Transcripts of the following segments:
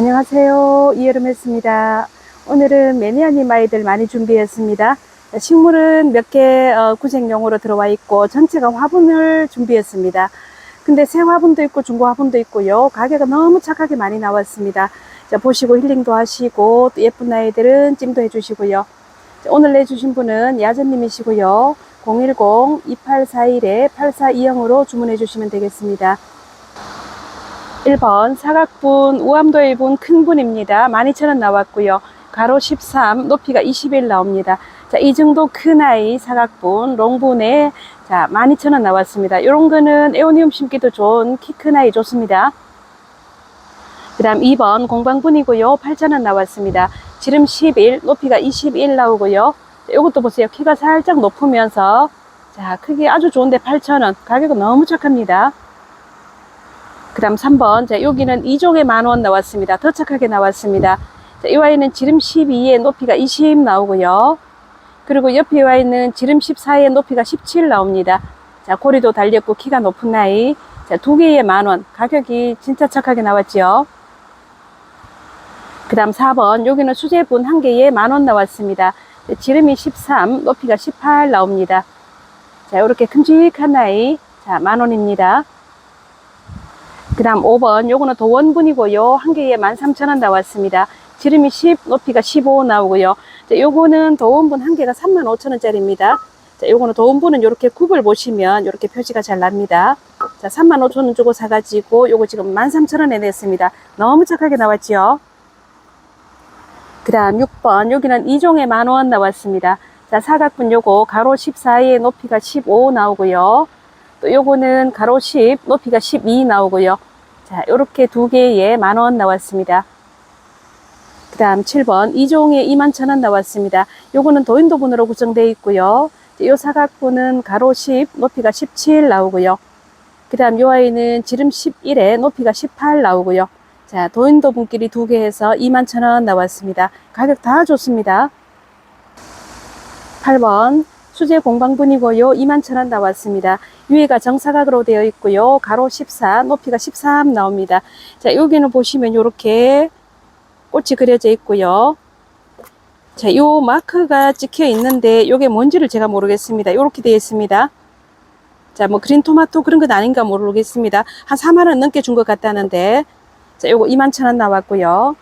안녕하세요. 이여름했습니다. 오늘은 매니아님 아이들 많이 준비했습니다. 식물은 몇개 어, 구색용으로 들어와 있고 전체가 화분을 준비했습니다. 근데 새 화분도 있고 중고 화분도 있고요. 가게가 너무 착하게 많이 나왔습니다. 자, 보시고 힐링도 하시고 또 예쁜 아이들은 찜도 해주시고요. 자, 오늘 내주신 분은 야전님이시고요. 010-2841-8420으로 주문해 주시면 되겠습니다. 1번 사각분 우암도의 분큰 분입니다. 12,000원 나왔고요. 가로 13, 높이가 21 나옵니다. 자, 이 정도 큰 아이 사각분 롱분에 자, 12,000원 나왔습니다. 이런 거는 에오니움 심기도 좋은 키 큰 아이 좋습니다. 그 다음 2번 공방분이고요. 8,000원 나왔습니다. 지름 11, 높이가 21 나오고요. 자, 이것도 보세요. 키가 살짝 높으면서 자, 크기 아주 좋은데 8,000원. 가격은 너무 착합니다. 그 다음 3번. 자, 여기는 2종에 만원 나왔습니다. 더 착하게 나왔습니다. 자, 이 아이는 지름 12에 높이가 20 나오고요. 그리고 옆에 와 있는 지름 14에 높이가 17 나옵니다. 자, 고리도 달렸고 키가 높은 아이. 자, 두 개에 만 원. 가격이 진짜 착하게 나왔죠. 그 다음 4번. 여기는 수제분 한 개에 만 원 나왔습니다. 자, 지름이 13, 높이가 18 나옵니다. 자, 이렇게 큼직한 아이. 자, 만 원입니다. 그 다음 5번. 요거는 도원분이고요. 한 개에 13,000원 나왔습니다. 지름이 10 높이가 15 나오고요. 자, 요거는 도원분 한 개가 35,000원짜리입니다. 자, 요거는 도원분은 이렇게 굽을 보시면 이렇게 표시가 잘 납니다. 자 35,000원 주고 사가지고 요거 지금 13,000원에 냈습니다. 너무 착하게 나왔지요 그 다음 6번. 여기는 2종에 만원 나왔습니다. 자 사각분 요거 가로 14에 높이가 15 나오고요. 또 요거는 가로 10 높이가 12 나오고요 자, 요렇게 두 개에 만 원 나왔습니다. 그 다음 7번. 이종에 2만 천 원 나왔습니다. 요거는 도인도분으로 구성되어 있고요. 요 사각분은 가로 10, 높이가 17 나오고요. 그 다음 요 아이는 지름 11에 높이가 18 나오고요. 자, 도인도 분끼리 두 개 해서 2만 천원 나왔습니다. 가격 다 좋습니다. 8번. 수제 공방분이고요. 2만 천원 나왔습니다. 위에가 정사각으로 되어 있고요. 가로 14, 높이가 13 나옵니다. 자, 여기는 보시면 이렇게 꽃이 그려져 있고요. 자, 요 마크가 찍혀 있는데 요게 뭔지를 제가 모르겠습니다. 요렇게 되어 있습니다. 자, 뭐 그린 토마토 그런 건 아닌가 모르겠습니다. 한 4만 원 넘게 준 것 같다는데. 자, 요거 2만 천 원 나왔고요.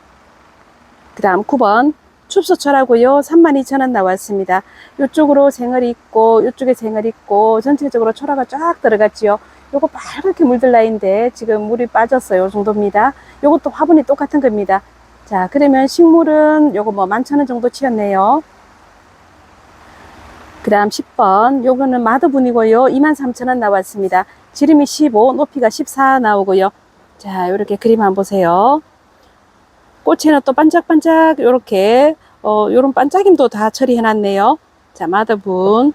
그 다음 9번. 춥소철하고요. 32,000원 나왔습니다. 이쪽으로 생얼이 있고 이쪽에 생얼이 있고 전체적으로 철화가 쫙 들어갔지요. 요거 빨갛게 물들 나인데 지금 물이 빠졌어요. 요 정도입니다. 요것도 화분이 똑같은 겁니다. 자, 그러면 식물은 요거 뭐 11,000원 정도 치웠네요. 그 다음 10번. 요거는 마드분이고요. 23,000원 나왔습니다. 지름이 15, 높이가 14 나오고요. 자, 요렇게 그림 한번 보세요. 꽃에는 또 반짝반짝 요렇게 어 요런 반짝임도 다 처리해 놨네요. 자 마더분.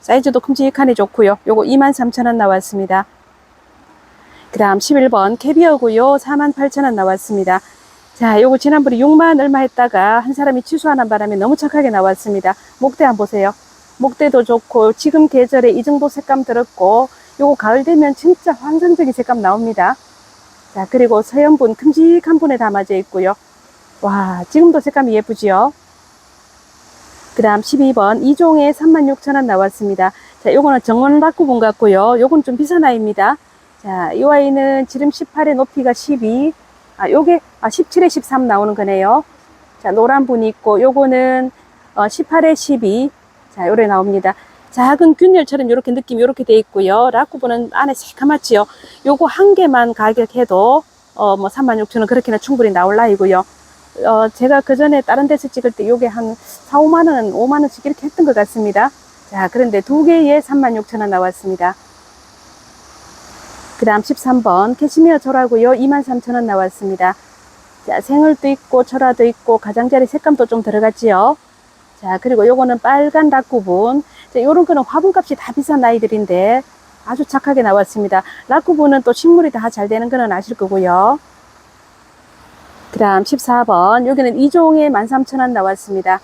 사이즈도 큼직하니 좋고요. 요거 23,000원 나왔습니다. 그 다음 11번 캐비어고요. 48,000원 나왔습니다. 자 요거 지난번에 6만 얼마 했다가 한 사람이 취소하는 바람에 너무 착하게 나왔습니다. 목대 한번 보세요. 목대도 좋고 지금 계절에 이 정도 색감 들었고 요거 가을 되면 진짜 환상적인 색감 나옵니다 자 그리고 서연분 큼직한 분에 담아져 있고요 와, 지금도 색감이 예쁘지요? 그 다음 12번, 2종에 36,000원 나왔습니다. 자, 요거는 정원 라꾸분 같고요. 요건 좀 비싼 아이입니다. 자, 이 아이는 지름 18에 높이가 12. 아, 요게, 아, 17에 13 나오는 거네요. 자, 노란 분이 있고, 요거는, 어, 18에 12. 자, 요래 나옵니다. 작은 균열처럼 이렇게 느낌이 이렇게 돼 있고요. 라꾸분은 안에 새카맣지요. 요거 한 개만 가격해도, 어, 뭐, 36,000원 그렇게나 충분히 나올 나이고요. 어, 제가 그 전에 다른 데서 찍을 때 요게 한 4, 5만 원, 5만 원씩 이렇게 했던 것 같습니다. 자, 그런데 두 개에 36,000원 나왔습니다. 그 다음 13번, 캐시미어 철하고요 23,000원 나왔습니다. 자, 생얼도 있고, 철화도 있고, 가장자리 색감도 좀 들어갔지요. 자, 그리고 요거는 빨간 락구분. 자, 요런 거는 화분값이 다 비싼 아이들인데, 아주 착하게 나왔습니다. 락구분은 또 식물이 다 잘 되는 거는 아실 거고요. 그 다음 14번 여기는 2종에 13,000원 나왔습니다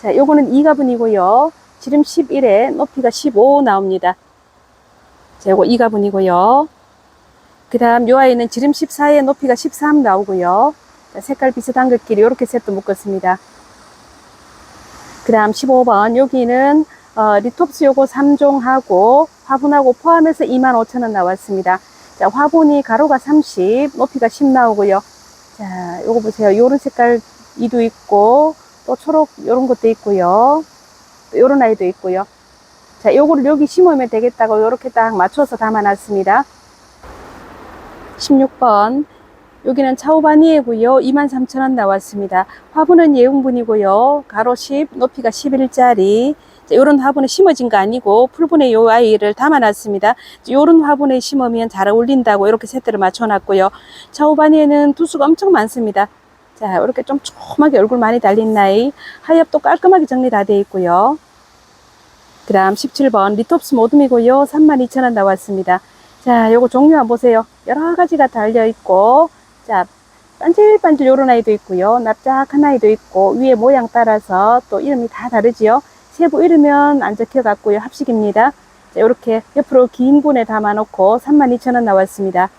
자 요거는 2가분이고요 지름 11에 높이가 15 나옵니다 자 요거 2가분이고요 그 다음 요 아이는 지름 14에 높이가 13 나오고요 자, 색깔 비슷한 것끼리 이렇게 세트 묶었습니다. 그 다음 15번 여기는 어, 리톱스 요거 3종하고 화분하고 포함해서 25,000원 나왔습니다. 자, 화분이 가로가 30, 높이가 10 나오고요. 자, 요거 보세요. 요런 색깔 이도 있고 또 초록 요런 것도 있고요. 또 요런 아이도 있고요. 자, 요거를 여기 심으면 되겠다고 요렇게 딱 맞춰서 담아놨습니다. 16번 여기는 차오바니에고요. 23,000원 나왔습니다. 화분은 예웅분이고요. 가로 10, 높이가 11짜리. 이런 화분에 심어진 거 아니고 풀분에 요 아이를 담아놨습니다. 요런 화분에 심으면 잘 어울린다고 이렇게 세트를 맞춰놨고요. 차오바니에는 두수가 엄청 많습니다. 자, 이렇게 좀 조그맣게 얼굴 많이 달린 나이. 하엽도 깔끔하게 정리 다 되어 있고요. 그 다음 17번 리톱스 모둠이고요. 32,000원 나왔습니다. 자, 요거 종류 한번 보세요. 여러 가지가 달려 있고, 자, 반질반질 요런 아이도 있고요. 납작한 아이도 있고, 위에 모양 따라서 또 이름이 다 다르지요. 세부 이름은 안 적혀 갖고요. 합식입니다. 자, 요렇게 옆으로 긴 분에 담아놓고 32,000원 나왔습니다.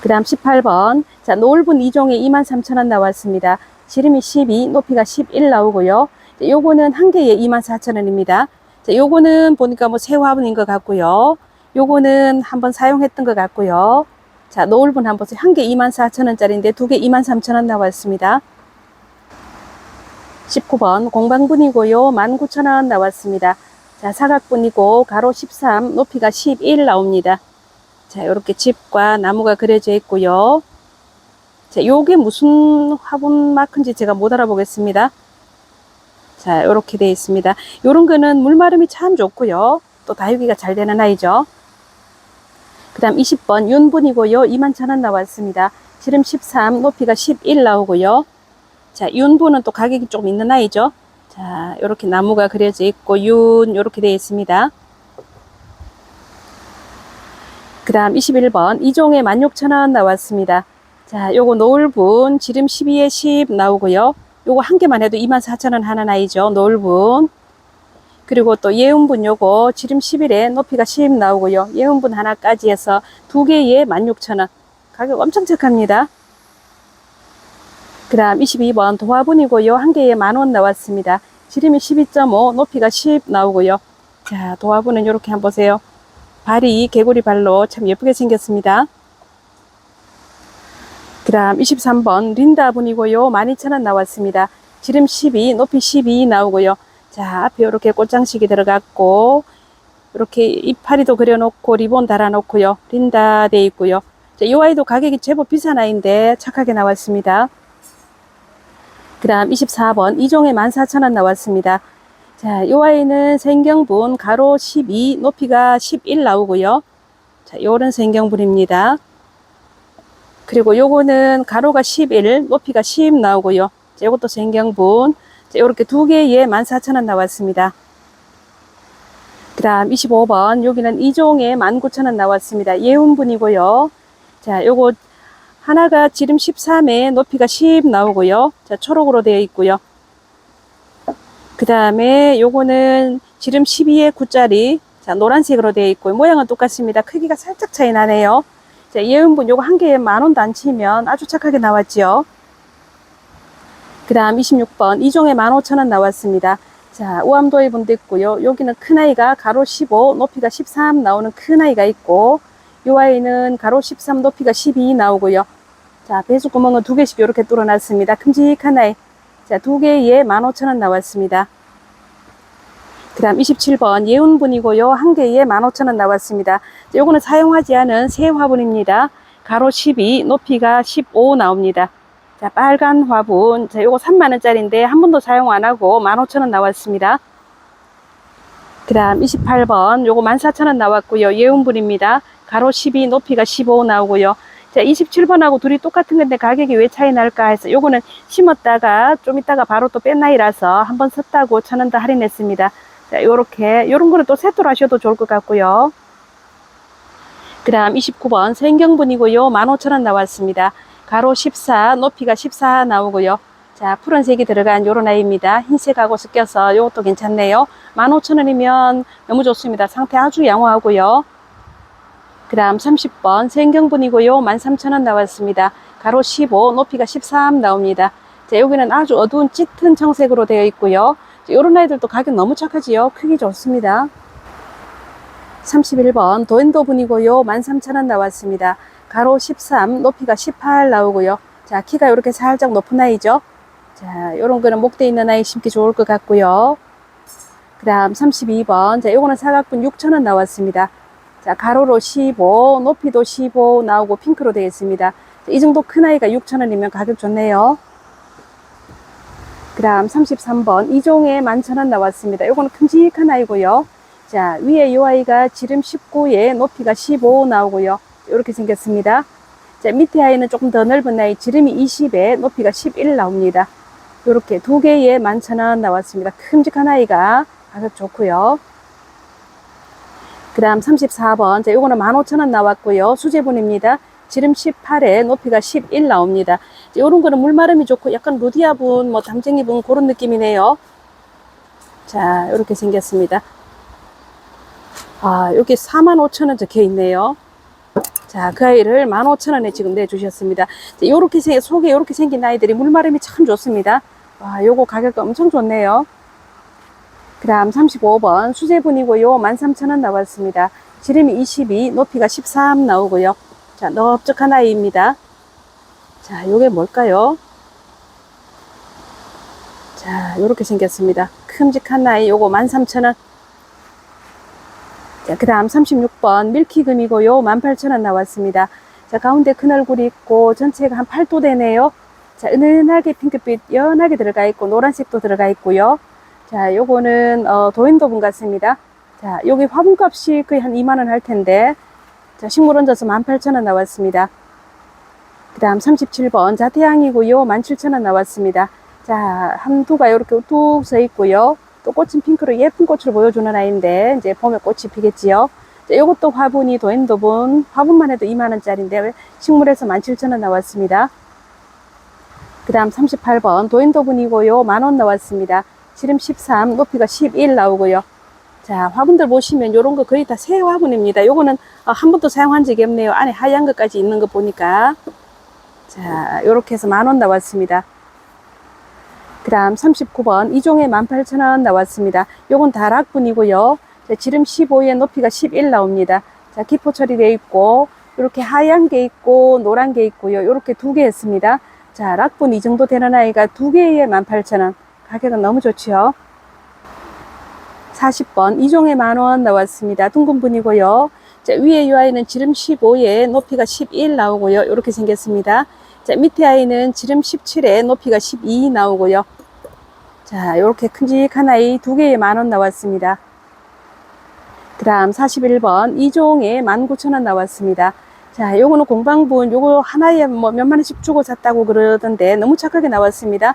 그 다음 18번. 자, 노을분 2종에 23,000원 나왔습니다. 지름이 12, 높이가 11 나오고요. 자, 요거는 한 개에 24,000원입니다. 자, 요거는 보니까 뭐 새 화분인 것 같고요. 요거는 한번 사용했던 것 같고요. 자, 노을분 한번 보세요. 한 개 24,000원짜리인데 두 개 23,000원 나왔습니다. 19번 공방분이고요. 19,000원 나왔습니다. 자, 사각분이고 가로 13, 높이가 11 나옵니다. 자, 요렇게 집과 나무가 그려져 있고요. 자, 요게 무슨 화분 마크인지 제가 못 알아보겠습니다. 자, 요렇게 되어 있습니다. 요런 거는 물마름이 참 좋고요. 또 다육이가 잘 되는 아이죠. 그 다음 20번 윤분이고요. 21,000원 나왔습니다. 지름 13, 높이가 11 나오고요. 자, 윤분은 또 가격이 좀 있는 아이죠. 자, 요렇게 나무가 그려져 있고, 윤, 요렇게 되어 있습니다. 그 다음 21번 이종에 16,000원 나왔습니다. 자, 요거 노을분 지름 12에 10 나오고요. 요거 한 개만 해도 24,000원 하는 아이죠. 노을분. 그리고 또 예운분 요거 지름 11에 높이가 10 나오고요. 예운분 하나까지 해서 두 개에 16,000원. 가격 엄청 착합니다. 그 다음 22번 도화분이고요. 한 개에 만원 나왔습니다. 지름이 12.5, 높이가 10 나오고요. 자, 도화분은 이렇게 한번 보세요. 발이 개구리 발로 참 예쁘게 생겼습니다. 그 다음 23번 린다 분이고요. 12,000원 나왔습니다. 지름 12, 높이 12 나오고요. 자, 앞에 이렇게 꽃장식이 들어갔고, 이렇게 이파리도 그려놓고, 리본 달아놓고요. 린다 돼 있고요. 자, 이 아이도 가격이 제법 비싼 아이인데 착하게 나왔습니다. 그 다음 24번 이종에 14,000원 나왔습니다. 자, 이 아이는 생경분 가로 12, 높이가 11 나오고요. 자, 요런 생경분입니다. 그리고 요거는 가로가 11, 높이가 10 나오고요. 자, 요것도 생경분. 자, 요렇게 두 개에 14,000원 나왔습니다. 그 다음 25번 여기는 이종에 19,000원 나왔습니다. 예운분이고요. 자, 요거 하나가 지름 13에 높이가 10 나오고요. 자, 초록으로 되어 있고요. 그 다음에 요거는 지름 12에 9짜리 자 노란색으로 되어 있고 모양은 똑같습니다. 크기가 살짝 차이 나네요. 자 예은분 요거 한 개에 만 원도 안 치면 아주 착하게 나왔죠. 그 다음 26번 이종에 15,000원 나왔습니다. 자 우암도의 분도 있고요. 여기는 큰 아이가 가로 15 높이가 13 나오는 큰 아이가 있고 요 아이는 가로 13 높이가 12 나오고요. 자 배수 구멍은 두 개씩 이렇게 뚫어놨습니다. 큼직한 아이 자, 두 개에 15,000원 나왔습니다. 그 다음 27번 예운분이고요. 한 개에 15,000원 나왔습니다. 자, 요거는 사용하지 않은 새 화분입니다. 가로 12, 높이가 15 나옵니다. 자, 빨간 화분. 자, 요거 3만원짜리인데 한 번도 사용 안 하고 15,000원 나왔습니다. 그 다음 28번 요거 14,000원 나왔고요. 예운분입니다. 가로 12, 높이가 15 나오고요. 자, 27번하고 둘이 똑같은 건데 가격이 왜 차이 날까 해서 요거는 심었다가 좀 있다가 바로 또 뺀 나이라서 한번 썼다고 천원더 할인했습니다. 자, 요렇게 요런 거는 또 세트로 하셔도 좋을 것 같고요. 그 다음 29번 생경분이고요. 15,000원 나왔습니다. 가로 14, 높이가 14 나오고요. 자, 푸른색이 들어간 요런 아이입니다. 흰색하고 섞여서 요것도 괜찮네요. 15,000원이면 너무 좋습니다. 상태 아주 양호하고요. 그 다음 30번 생경분이고요. 13,000원 나왔습니다. 가로 15, 높이가 13 나옵니다. 자, 여기는 아주 어두운 짙은 청색으로 되어 있고요. 이런 아이들도 가격 너무 착하지요. 크기 좋습니다. 31번 도엔도 분이고요. 13,000원 나왔습니다. 가로 13, 높이가 18 나오고요. 자, 키가 이렇게 살짝 높은 아이죠. 자, 요런 거는 목대 있는 아이 심기 좋을 것 같고요. 그 다음 32번. 자, 요거는 사각분 6,000원 나왔습니다. 자, 가로로 15, 높이도 15 나오고 핑크로 되어 있습니다. 자, 이 정도 큰 아이가 6,000원이면 가격 좋네요. 그 다음 33번. 이종에 11,000원 나왔습니다. 요거는 큼직한 아이고요. 자, 위에 요 아이가 지름 19에 높이가 15 나오고요. 이렇게 생겼습니다. 자, 밑에 아이는 조금 더 넓은 아이, 지름이 20에 높이가 11 나옵니다. 이렇게 두 개에 11,000원 나왔습니다. 큼직한 아이가 가격 좋고요. 그 다음 34번. 자, 요거는 15,000원 나왔고요. 수제분입니다. 지름 18에 높이가 11 나옵니다. 자, 요런 거는 물마름이 좋고 약간 루디아분, 뭐 담쟁이분 그런 느낌이네요. 자, 이렇게 생겼습니다. 아, 여기 45,000원 적혀 있네요. 자, 그 아이를 15,000원에 지금 내주셨습니다. 생, 속에 요렇게 생긴 아이들이 물마름이 참 좋습니다. 와, 요거 가격 엄청 좋네요. 그 다음 35번 수제분이고요. 13,000원 나왔습니다. 지름이 22, 높이가 13 나오고요. 자, 넓적한 아이입니다. 자, 요게 뭘까요? 자, 요렇게 생겼습니다. 큼직한 아이 요거 13,000원. 자, 그 다음 36번 밀키금이고요. 18,000원 나왔습니다. 자, 가운데 큰 얼굴이 있고 전체가 한 8도 되네요. 자, 은은하게 핑크빛 연하게 들어가 있고 노란색도 들어가 있고요. 자, 요거는 어, 도인도분 같습니다. 자, 여기 화분값이 거의 한 2만 원 할 텐데 자, 식물 얹어서 18,000원 나왔습니다. 그 다음 37번 자태양이고요. 17,000원 나왔습니다. 자, 한두가 이렇게 우뚝 서 있고요. 또 꽃은 핑크로 예쁜 꽃을 보여주는 아이인데 이제 봄에 꽃이 피겠지요. 자, 이것도 화분이 도인도분 화분만 해도 2만원짜리인데 식물에서 17,000원 나왔습니다. 그 다음 38번 도인도분이고요. 만원 나왔습니다. 지름 13, 높이가 11 나오고요. 자, 화분들 보시면 요런 거 거의 다 새 화분입니다. 요거는 어, 한 번도 사용한 적이 없네요. 안에 하얀 것까지 있는 거 보니까. 자, 요렇게 해서 만 원 나왔습니다. 그 다음 39번 이종에 18,000원 나왔습니다. 요건 다락분이고요. 자, 지름 15에 높이가 11 나옵니다. 자, 기포 처리되어 있고 이렇게 하얀 게 있고 노란 게 있고요. 이렇게 두 개 했습니다. 자, 락분 이 정도 되는 아이가 두 개에 18,000원. 가격은 너무 좋지요. 40번 이종에 만원 나왔습니다. 둥근 분이고요. 자, 위에 이 아이는 지름 15에 높이가 11 나오고요. 이렇게 생겼습니다. 자, 밑에 아이는 지름 17에 높이가 12 나오고요. 자, 이렇게 큼직한 아이 두 개에 만 원 나왔습니다. 그 다음 41번 이종에 19,000원 나왔습니다. 자, 요거는 공방분, 요거 하나에 뭐 몇만 원씩 주고 샀다고 그러던데 너무 착하게 나왔습니다.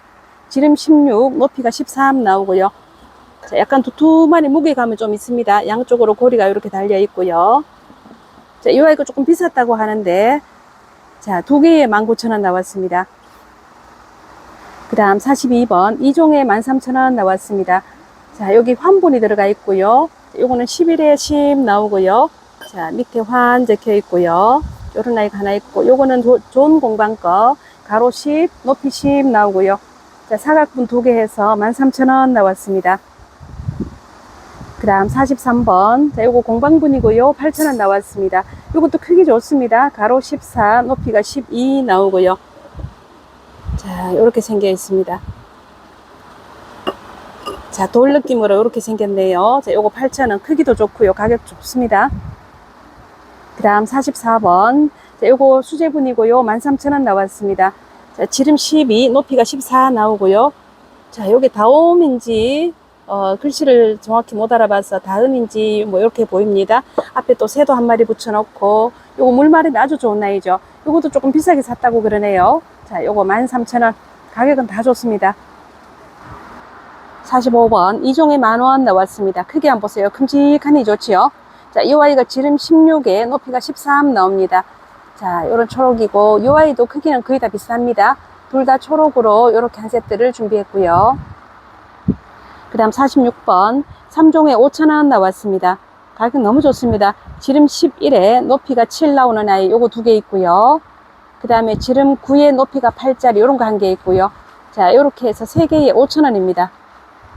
지름 16, 높이가 13 나오고요. 자, 약간 두툼하니 무게감이 좀 있습니다. 양쪽으로 고리가 이렇게 달려 있고요. 자, 이 아이가 조금 비쌌다고 하는데, 자, 두 개에 19,000원 나왔습니다. 그 다음 42번, 이종에 13,000원 나왔습니다. 자, 여기 환분이 들어가 있고요. 요거는 11에 10 나오고요. 자, 밑에 환 적혀 있고요. 요런 아이가 하나 있고, 요거는 도- 좋은 공방 거, 가로 10, 높이 10 나오고요. 자, 사각분 두 개 해서 13,000원 나왔습니다. 그 다음 43번. 자, 요거 공방분이고요. 8,000원 나왔습니다. 요것도 크기 좋습니다. 가로 14, 높이가 12 나오고요. 자, 요렇게 생겨 있습니다. 자, 돌 느낌으로 이렇게 생겼네요. 자, 요거 8,000원. 크기도 좋고요. 가격 좋습니다. 그 다음 44번. 자, 요거 수제분이고요. 13,000원 나왔습니다. 자, 지름 12, 높이가 14 나오고요. 자, 요게 다옴인지, 어, 글씨를 정확히 못 알아봐서 다음인지 뭐 이렇게 보입니다. 앞에 또 새도 한 마리 붙여놓고, 요거 물마름이 아주 좋은 나이죠. 요것도 조금 비싸게 샀다고 그러네요. 자, 요거 13,000원. 가격은 다 좋습니다. 45번 이종에 만원 나왔습니다. 크게 한번 보세요. 큼직하니 좋지요. 자, 이 아이가 지름 16에 높이가 13 나옵니다. 자, 요런 초록이고 이 아이도 크기는 거의 다 비슷합니다. 둘 다 초록으로 이렇게 한 세트를 준비했고요. 그 다음 46번 3종에 5,000원 나왔습니다. 가격 너무 좋습니다. 지름 11에 높이가 7 나오는 아이 요거 두 개 있고요. 그 다음에 지름 9의 높이가 8짜리 이런 거 한 개 있고요. 자, 이렇게 해서 세 개에 5,000원입니다.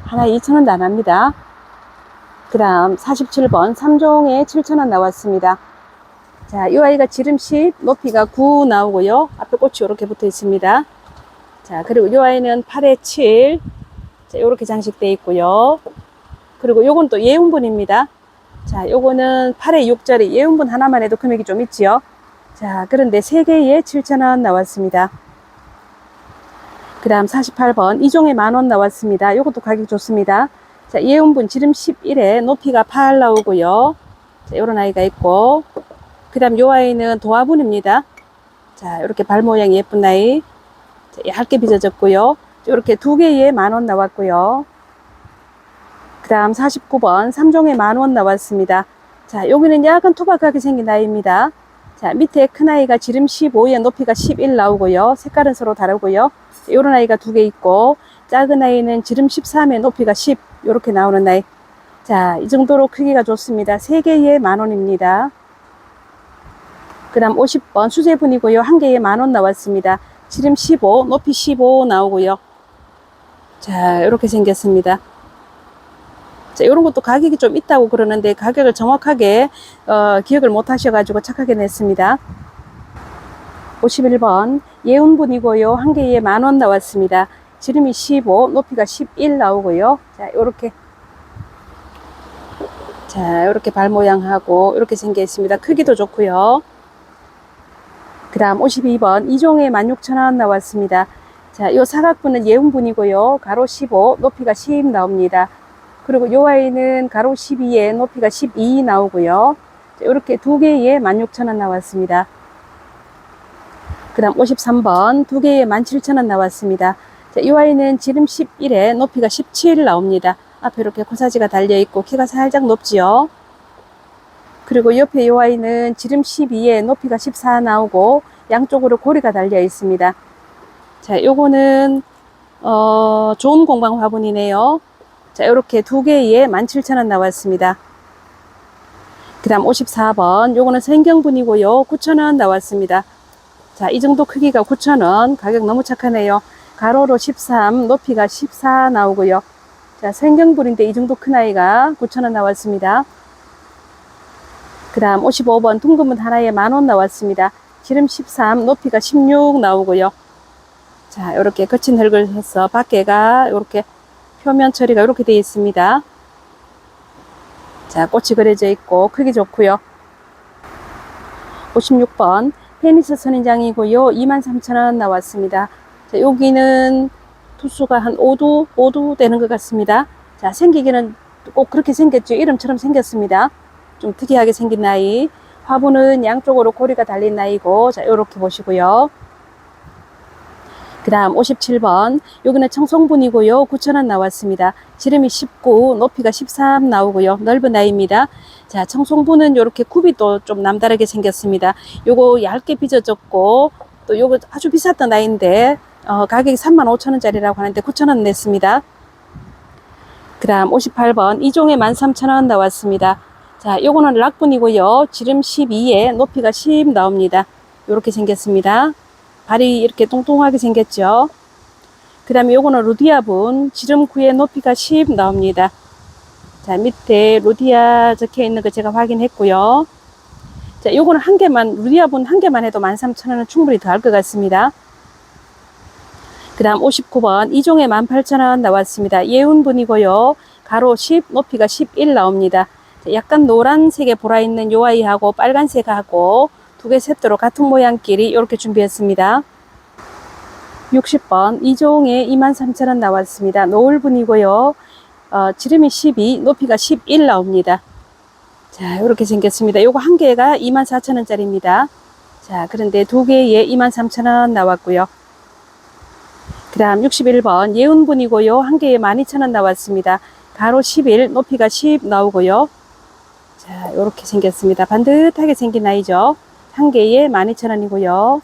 하나에 2,000원도 안 합니다. 그 다음 47번 3종에 7,000원 나왔습니다. 자, 이 아이가 지름 10, 높이가 9 나오고요. 앞에 꽃이 이렇게 붙어 있습니다. 자, 그리고 이 아이는 8에 7. 자, 이렇게 장식되어 있고요. 그리고 요건 또 예운분입니다. 자, 요거는 8에 6짜리 예운분 하나만 해도 금액이 좀 있지요. 자, 그런데 3개에 7,000원 나왔습니다. 그 다음 48번 이종에 만원 나왔습니다. 요것도 가격 좋습니다. 자, 예운분 지름 11에 높이가 8 나오고요. 자, 요런 아이가 있고 그 다음 요 아이는 도화분입니다. 자, 이렇게 발 모양이 예쁜 아이. 자, 얇게 빚어졌고요. 이렇게 두 개에 만 원 나왔고요. 그 다음 49번 3종에 만 원 나왔습니다. 자, 여기는 약간 투박하게 생긴 아이입니다. 자, 밑에 큰 아이가 지름 15에 높이가 11 나오고요. 색깔은 서로 다르고요. 요런 아이가 두 개 있고, 작은 아이는 지름 13에 높이가 10, 요렇게 나오는 아이. 자, 이 정도로 크기가 좋습니다. 세 개에 만 원입니다. 그 다음 50번 수제분이고요. 한 개에 만원 나왔습니다. 지름 15, 높이 15 나오고요. 자, 이렇게 생겼습니다. 자, 이런 것도 가격이 좀 있다고 그러는데 가격을 정확하게 어, 기억을 못 하셔가지고 착하게 냈습니다. 51번 예운분이고요. 한 개에 만 원 나왔습니다. 지름이 15, 높이가 11 나오고요. 자, 요렇게 자, 요렇게 발 모양하고 이렇게 생겨 있습니다. 크기도 좋고요. 그 다음 52번 이종에 16,000원 나왔습니다. 자, 요 사각분은 예운분이고요. 가로 15, 높이가 10 나옵니다. 그리고 요 아이는 가로 12에 높이가 12 나오고요. 자, 이렇게 두 개에 16,000원 나왔습니다. 그 다음 53번 두 개에 17,000원 나왔습니다. 자, 이 아이는 지름 11에 높이가 17 나옵니다. 앞에 이렇게 코사지가 달려 있고 키가 살짝 높지요. 그리고 옆에 이 아이는 지름 12에 높이가 14 나오고 양쪽으로 고리가 달려 있습니다. 자, 요거는 어, 좋은 공방 화분이네요. 자, 이렇게 두 개에 17,000원 나왔습니다. 그 다음 54번 요거는 생경분이고요. 9,000원 나왔습니다. 자, 이 정도 크기가 9,000원. 가격 너무 착하네요. 가로로 13, 높이가 14 나오고요. 자, 생경분인데 이 정도 큰 아이가 9,000원 나왔습니다. 그 다음 55번 둥근분 하나에 만원 나왔습니다. 지름 13, 높이가 16 나오고요. 자, 이렇게 거친 흙을 해서 밖에가 이렇게 표면 처리가 이렇게 되어 있습니다. 자, 꽃이 그려져 있고 크기 좋고요. 56번 페니스 선인장이고요. 23,000원 나왔습니다. 자, 여기는 투수가 한 5도, 5도 되는 것 같습니다. 자, 생기기는 꼭 그렇게 생겼죠. 이름처럼 생겼습니다. 좀 특이하게 생긴 나이. 화분은 양쪽으로 고리가 달린 나이고, 자, 요렇게 보시고요. 그 다음 57번. 여기는 청송분이고요. 9,000원 나왔습니다. 지름이 19, 높이가 13 나오고요. 넓은 나이입니다. 자, 청송분은 이렇게 굽이 또 좀 남다르게 생겼습니다. 요거 얇게 빚어졌고, 또 요거 아주 비쌌던 나이인데, 어, 가격이 35,000원짜리라고 하는데 9,000원 냈습니다. 그 다음 58번. 이종에 13,000원 나왔습니다. 자, 요거는 락분이고요. 지름 12에 높이가 10 나옵니다. 요렇게 생겼습니다. 발이 이렇게 뚱뚱하게 생겼죠. 그 다음에 요거는 루디아분. 지름 9에 높이가 10 나옵니다. 자, 밑에 루디아 적혀 있는 거 제가 확인했고요. 자, 요거는 한 개만, 루디아분 한 개만 해도 13,000원은 충분히 더할 것 같습니다. 그 다음 59번, 이종에 18,000원 나왔습니다. 예운분이고요. 가로 10, 높이가 11 나옵니다. 자, 약간 노란색에 보라 있는 요 아이하고 빨간색하고 두 개 세트로 같은 모양끼리 이렇게 준비했습니다. 60번, 이종에 23,000원 나왔습니다. 노을분이고요. 어, 지름이 12, 높이가 11 나옵니다. 자, 이렇게 생겼습니다. 요거 한 개가 24,000원짜리입니다. 자, 그런데 두 개에 23,000원 나왔고요. 그 다음 61번 예운분이고요. 한 개에 12,000원 나왔습니다. 가로 11, 높이가 10 나오고요. 자, 이렇게 생겼습니다. 반듯하게 생긴 아이죠. 한 개에 12,000원이고요.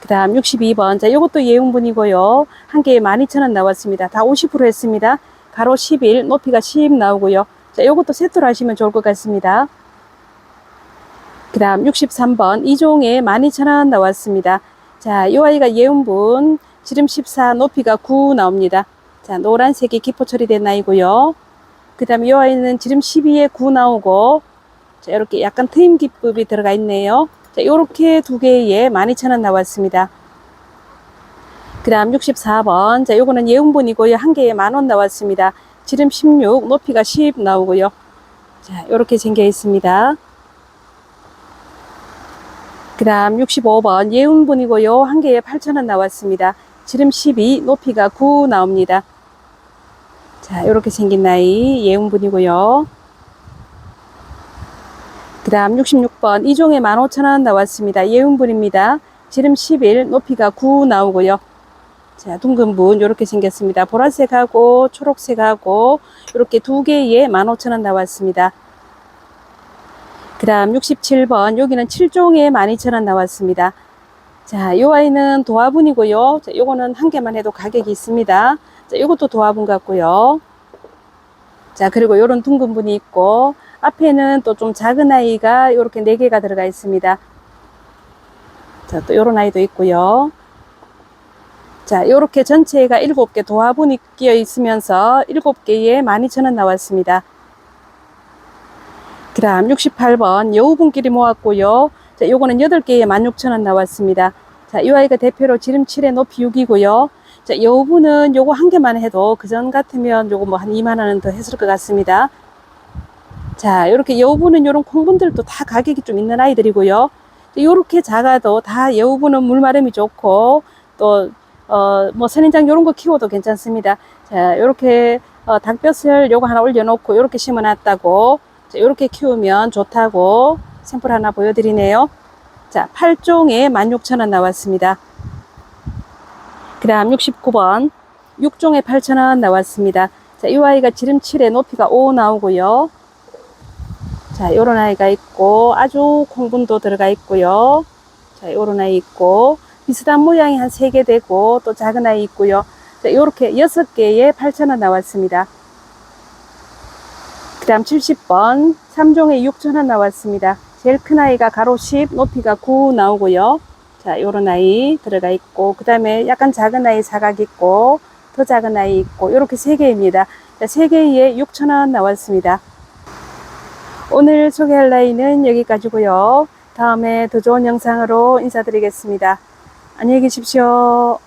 그 다음 62번. 자, 요것도 예운분이고요. 한 개에 12,000원 나왔습니다. 다 50% 했습니다. 가로 11, 높이가 10 나오고요. 자, 요것도 세트로 하시면 좋을 것 같습니다. 그 다음 63번 이종에 12,000원 나왔습니다. 자, 이 아이가 예운분 지름 14 높이가 9 나옵니다. 자, 노란색이 기포 처리된 아이고요. 그 다음에 이 아이는 지름 12에 9 나오고 자, 이렇게 약간 트임 기법이 들어가 있네요. 자, 이렇게 두 개에 12,000원 나왔습니다. 그 다음 64번. 자, 요거는 예운분이고요. 한 개에 만 원 나왔습니다. 지름 16, 높이가 10 나오고요. 자, 요렇게 생겨 있습니다. 그 다음 65번. 예운분이고요. 한 개에 8,000원 나왔습니다. 지름 12, 높이가 9 나옵니다. 자, 요렇게 생긴 나이 예운분이고요. 그 다음 66번 이종에 15,000원 나왔습니다. 예운분입니다. 지름 11, 높이가 9 나오고요. 자, 둥근 분 이렇게 생겼습니다. 보라색하고 초록색하고 이렇게 두 개에 15,000원 나왔습니다. 그 다음 67번 여기는 7종에 12,000원 나왔습니다. 자, 요 아이는 도화분이고요. 자, 요거는 한 개만 해도 가격이 있습니다. 자, 요것도 도화분 같고요. 자, 그리고 요런 둥근 분이 있고 앞에는 또 좀 작은 아이가 이렇게 네 개가 들어가 있습니다. 자, 또 요런 아이도 있고요. 자, 요렇게 전체가 일곱 개 도화분이 끼어 있으면서 일곱 개에 12,000원 나왔습니다. 그 다음 68번 여우분끼리 모았고요. 자, 요거는 8개에 16,000원 나왔습니다. 자, 이 아이가 대표로 지름 7에 높이 6이고요. 자, 여우분은 요거 한 개만 해도 그전 같으면 요거 뭐 한 2만원은 더 했을 것 같습니다. 자, 요렇게 여우분은 요런 콩분들도 다 가격이 좀 있는 아이들이고요. 요렇게 작아도 다 여우분은 물 마름이 좋고 또 어, 뭐, 선인장 요런 거 키워도 괜찮습니다. 자, 요렇게, 어, 닭볕을 요거 하나 올려놓고 요렇게 심어 놨다고, 자, 요렇게 키우면 좋다고 샘플 하나 보여드리네요. 자, 8종에 16,000원 나왔습니다. 그 다음 69번, 6종에 8,000원 나왔습니다. 자, 이 아이가 지름 7에 높이가 5 나오고요. 자, 요런 아이가 있고, 아주 콩분도 들어가 있고요. 자, 요런 아이 있고, 비슷한 모양이 한 3개 되고 또 작은 아이 있고요. 이렇게 6개에 8,000원 나왔습니다. 그 다음 70번 3종에 6,000원 나왔습니다. 제일 큰 아이가 가로 10, 높이가 9 나오고요. 자, 요런 아이 들어가 있고 그 다음에 약간 작은 아이 사각 있고 더 작은 아이 있고 이렇게 3개입니다. 자, 3개에 6,000원 나왔습니다. 오늘 소개할 라인은 여기까지고요. 다음에 더 좋은 영상으로 인사드리겠습니다. 안녕히 계십시오.